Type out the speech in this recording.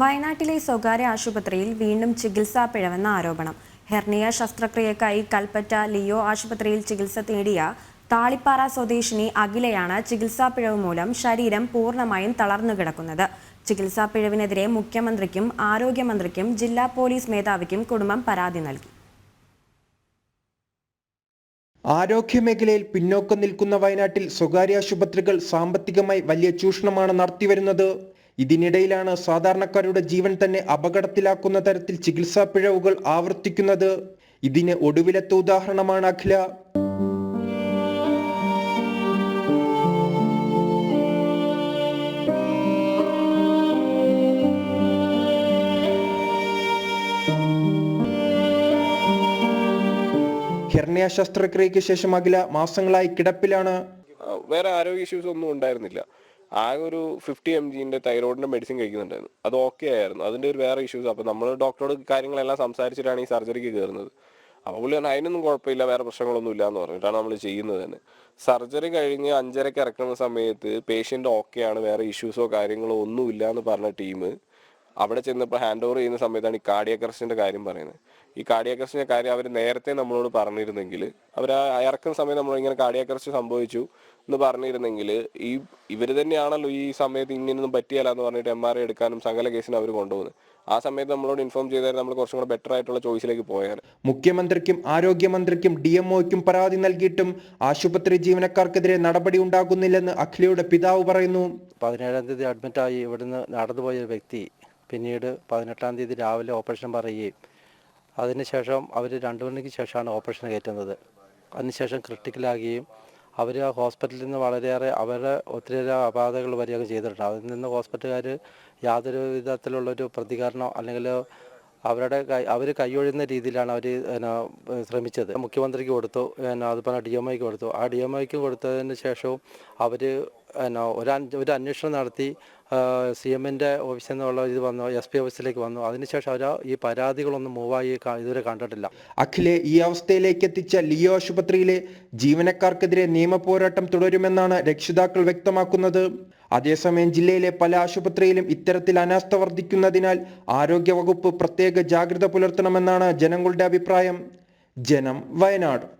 വയനാട്ടിലെ സ്വകാര്യ ആശുപത്രിയിൽ വീണ്ടും ചികിത്സാ പിഴവെന്ന ആരോപണം. ഹെർണിയ ശസ്ത്രക്രിയക്കായി കൽപ്പറ്റ ലിയോ ആശുപത്രിയിൽ ചികിത്സ തേടിയ താളിപ്പാറ സ്വദേശിനി അഖിലയാണ് ചികിത്സാ പിഴവ് മൂലം ശരീരം പൂർണമായും തളർന്നു കിടക്കുന്നത്. ചികിത്സാ പിഴവിനെതിരെ മുഖ്യമന്ത്രിക്കും ആരോഗ്യമന്ത്രിക്കും ജില്ലാ പോലീസ് മേധാവിക്കും കുടുംബം പരാതി നൽകി. ആരോഗ്യമേഖലയിൽ പിന്നോക്കം നിൽക്കുന്ന വയനാട്ടിൽ സ്വകാര്യ ആശുപത്രികൾ സാമ്പത്തികമായി വലിയ ചൂഷണമാണ് നടത്തിവരുന്നത്. ഇതിനിടയിലാണ് സാധാരണക്കാരുടെ ജീവൻ തന്നെ അപകടത്തിലാക്കുന്ന തരത്തിൽ ചികിത്സാ പിഴവുകൾ ആവർത്തിക്കുന്നത്. ഇതിന് ഒടുവിലത്തെ ഉദാഹരണമാണ് അഖില. ഹെർണിയ ശസ്ത്രക്രിയയ്ക്ക് ശേഷം അഖില മാസങ്ങളായി കിടപ്പിലാണ്. വേറെ ആരോഗ്യ ഇഷ്യൂസ് ഒന്നും ഉണ്ടായിരുന്നില്ല. ആകെ ഒരു ഫിഫ്റ്റി എം ജിന്റെ തൈറോയിഡിന്റെ മെഡിസിൻ കഴിക്കുന്നുണ്ടായിരുന്നു. അത് ഓക്കെ ആയിരുന്നു. അതിന്റെ ഒരു വേറെ ഇഷ്യൂസ് അപ്പൊ നമ്മൾ ഡോക്ടറോട് കാര്യങ്ങളെല്ലാം സംസാരിച്ചിട്ടാണ് ഈ സർജറിക്ക് കയറുന്നത് അപ്പോൾ പുള്ളി പറഞ്ഞു അതിനൊന്നും കുഴപ്പമില്ല വേറെ പ്രശ്നങ്ങളൊന്നും ഇല്ല എന്ന് പറഞ്ഞിട്ടാണ് നമ്മൾ ചെയ്യുന്നത് തന്നെ. സർജറി കഴിഞ്ഞ് അഞ്ചരക്ക് ഇറക്കുന്ന സമയത്ത് പേഷ്യന്റ് ഓക്കെ ആണ് വേറെ ഇഷ്യൂസോ കാര്യങ്ങളോ ഒന്നുമില്ല എന്ന് പറഞ്ഞ ടീം അവിടെ ചെന്നപ്പോൾ ഹാൻഡ് ഓവർ ചെയ്യുന്ന സമയത്താണ് ഈ കാർഡിയക് അറസ്റ്റിന്റെ കാര്യം പറയുന്നത്. ഈ കാർഡിയക് അറസ്റ്റിന്റെ കാര്യം അവർ നേരത്തെ നമ്മളോട് പറഞ്ഞിരുന്നെങ്കിൽ അവർ ഇറക്കുന്ന സമയത്ത് നമ്മൾ ഇങ്ങനെ കാർഡിയക് അറസ്റ്റ് സംഭവിച്ചു എന്ന് പറഞ്ഞിരുന്നെങ്കിൽ ഈ ഇവർ തന്നെയാണല്ലോ ഈ സമയത്ത് ഇങ്ങനെയൊന്നും പറ്റിയല്ല എന്ന് പറഞ്ഞിട്ട് എം ആർ ഐ എടുക്കാനും സകല കേസിനും അവർ കൊണ്ടുപോകുന്നത്. ആ സമയത്ത് നമ്മളോട് ഇൻഫോം ചെയ്താൽ നമ്മൾ കുറച്ചും കൂടെ ബെറ്റർ ആയിട്ടുള്ള ചോയ്സിലേക്ക് പോയാൽ മുഖ്യമന്ത്രിക്കും ആരോഗ്യമന്ത്രിക്കും ഡി എം ഒക്കും പരാതി നൽകിയിട്ടും ആശുപത്രി ജീവനക്കാർക്കെതിരെ നടപടി ഉണ്ടാകുന്നില്ലെന്ന് അഖിലയുടെ പിതാവ് പറയുന്നു. പതിനേഴാം തീയതി അഡ്മിറ്റായി ഇവിടുന്ന് നടന്നുപോയ ഒരു വ്യക്തി പിന്നീട് പതിനെട്ടാം തീയതി രാവിലെ ഓപ്പറേഷൻ പറയുകയും അതിനുശേഷം അവർ രണ്ടു മണിക്ക് ശേഷമാണ് ഓപ്പറേഷൻ കയറ്റുന്നത്. അതിനുശേഷം ക്രിട്ടിക്കലാകുകയും അവർ ആ ഹോസ്പിറ്റലിൽ നിന്ന് വളരെയേറെ അവരുടെ ഒത്തിരിയേറെ അപാധകൾ വരികയൊക്കെ ചെയ്തിട്ടുണ്ട്. അതിൽ നിന്ന് ഹോസ്പിറ്റലുകാർ യാതൊരു വിധത്തിലുള്ളൊരു പ്രതികരണം അല്ലെങ്കിൽ അവരുടെ കൈ അവർ കൈയൊഴിയുന്ന രീതിയിലാണ് അവർ ശ്രമിച്ചത്. മുഖ്യമന്ത്രിക്ക് കൊടുത്തു പിന്നെ അതുപോലെ ഡി എം ഐക്ക് കൊടുത്തു. ആ ഡി എം ഐക്ക് കൊടുത്തതിന് ശേഷവും അവർ ഒരു ഒരു അന്വേഷണം നടത്തി സി എമ്മിന്റെ ഓഫീസിൽ നിന്നുള്ള ഇത് വന്നു എസ് പി ഓഫീസിലേക്ക് വന്നു. അതിനുശേഷം അവർ ഈ പരാതികളൊന്നും മൂവായി ഇതുവരെ കണ്ടിട്ടില്ല. അഖിലെ ഈ അവസ്ഥയിലേക്ക് എത്തിച്ച ലിയോ ആശുപത്രിയിലെ ജീവനക്കാർക്കെതിരെ നിയമപോരാട്ടം തുടരുമെന്നാണ് രക്ഷിതാക്കൾ വ്യക്തമാക്കുന്നത്. അതേസമയം ജില്ലയിലെ പല ആശുപത്രിയിലും ഇത്തരത്തിൽ അനാസ്ഥ വർദ്ധിക്കുന്നതിനാൽ ആരോഗ്യവകുപ്പ് പ്രത്യേക ജാഗ്രത പുലർത്തണമെന്നാണ് ജനങ്ങളുടെ അഭിപ്രായം. ജനം വയനാട്.